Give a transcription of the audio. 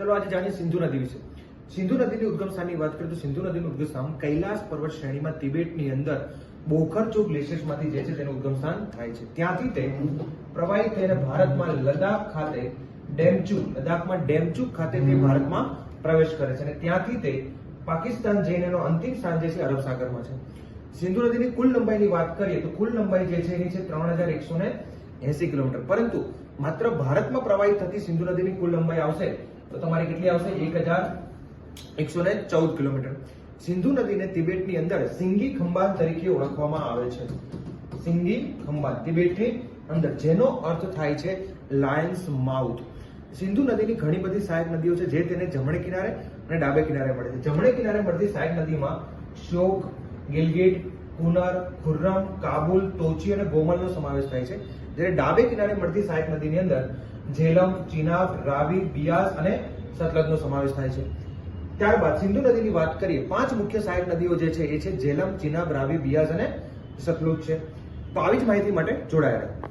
ચલો આજે જાણીએ સિંધુ નદી વિશે. સિંધુ નદીની ઉદ્ગમ સ્થાનની વાત કરીએ તો સિંધુ નદીનું ઉદ્ગમ સ્થાન કૈલાસ પર્વત શ્રેણીમાં તિબેટની અંદર બોખરચો ગ્લેશિયર્સમાંથી જે છે તેનું ઉદ્ગમ સ્થાન થાય છે. ત્યાંથી તે પ્રવાહિત થઈને ભારતમાં લદાખ ખાતે ડેમચુક લદાખમાં ડેમચુક ખાતે તે ભારતમાં પ્રવેશ કરે છે અને ત્યાંથી તે પાકિસ્તાન જઈને એનો અંતિમ સ્થાન જે છે અરબ સાગરમાં છે. સિંધુ નદીની કુલ લંબાઈની વાત કરીએ તો કુલ લંબાઈ જે છે એની છે ત્રણ હજાર એકસો ને એસી કિલોમીટર. પરંતુ માત્ર ભારતમાં પ્રવાહિત થતી સિંધુ નદીની કુલ લંબાઈ આવશે તો તમારી કેટલી આવશે? એક હજાર એકસો ને ચૌદ કિલોમીટર. સિંધુ નદીને તિબેટની અંદર સિંગી ખંભાત તરીકે ઓળખવામાં આવે છે. સિંગી ખંભાત, તિબેટની અંદર, જેનો અર્થ થાય છે લાયન્સ માઉથ. સિંધુ નદીની ઘણી બધી સહાયક નદીઓ છે, જે તેને જમણે કિનારે અને ડાબે કિનારે મળે છે. જમણે કિનારે મળતી સહાયક નદીમાં શોક, ગિલગિટ કુનર ખુર્રમ, કાબુલ તોચી અને ગોમલનો સમાવેશ થાય છે. જ્યારે ડાબે કિનારે મળતી સાહેબ નદીની અંદર ઝેલમ, ચિનાબ, રાવી બિયાસ અને સતલજનો સમાવેશ થાય છે. ત્યારબાદ સિંધુ નદીની વાત કરીએ, પાંચ મુખ્ય સહાયક નદીઓ જે છે એ છે ઝેલમ, ચિનાબ, રાવી બિયાસ અને સતલુજ છે. તો આવી જ માહિતી માટે જોડાયા